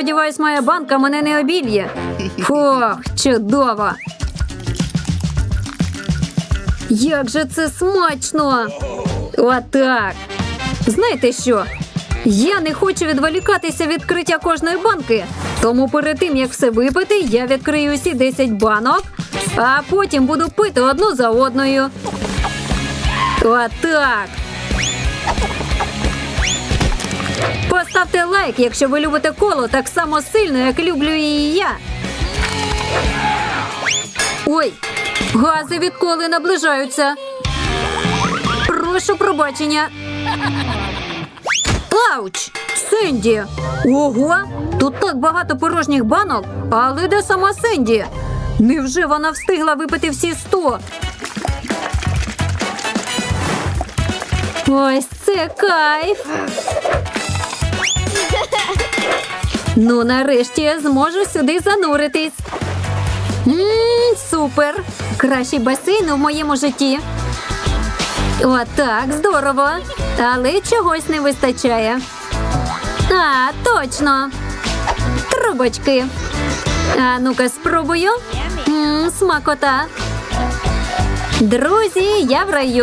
Сподіваюсь, моя банка мене не обільє. Фух, чудово. Як же це смачно! Отак. Знаєте що? Я не хочу відволікатися від відкриття кожної банки. Тому перед тим, як все випити, я відкрию усі 10 банок, а потім буду пити одну за одною. Отак. Поставте лайк, якщо ви любите коло так само сильно, як люблю її я. Ой, гази від коли наближаються. Прошу пробачення. Ауч! Сенді! Ого! Тут так багато порожніх банок, але де сама Сенді? Невже вона встигла випити всі сто? Ось це кайф! Ну, нарешті я зможу сюди зануритись. Ммм, супер! Кращий басейн у моєму житті. Отак, здорово. Але чогось не вистачає. А, точно. Трубочки. А ну-ка, спробую. М, смакота. Друзі, я в раю.